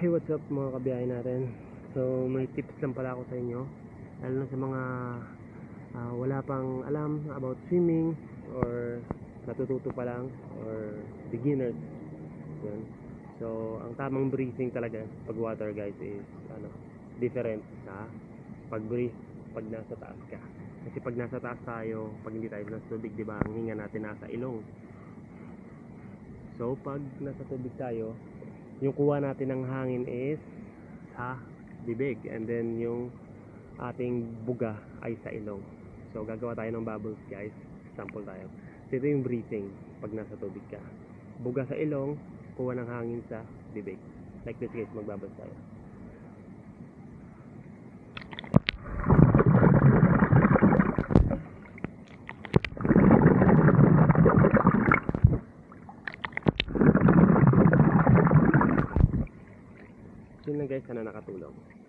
Hey, what's up mga kabiyahe natin? So, may tips lang pala ako sa inyo. Lalo na sa mga ah, wala pang alam about swimming or natututo pa lang or beginners. Yun. So, ang tamang breathing talaga pag water guys is ano, different sa pag breathe pag nasa taas ka. Kasi pag nasa taas tayo, pag hindi tayo nasa tubig, di ba, ang hinga natin nasa ilong. So, pag nasa tubig tayo, yung kuha natin ng hangin is sa bibig and then yung ating buga ay sa ilong. So gagawa tayo ng bubbles guys. Sample tayo. So ito yung breathing pag nasa tubig ka. Buga sa ilong, kuha ng hangin sa bibig. Like this guys, magbubbles tayo. Na guys, sana nakatulong.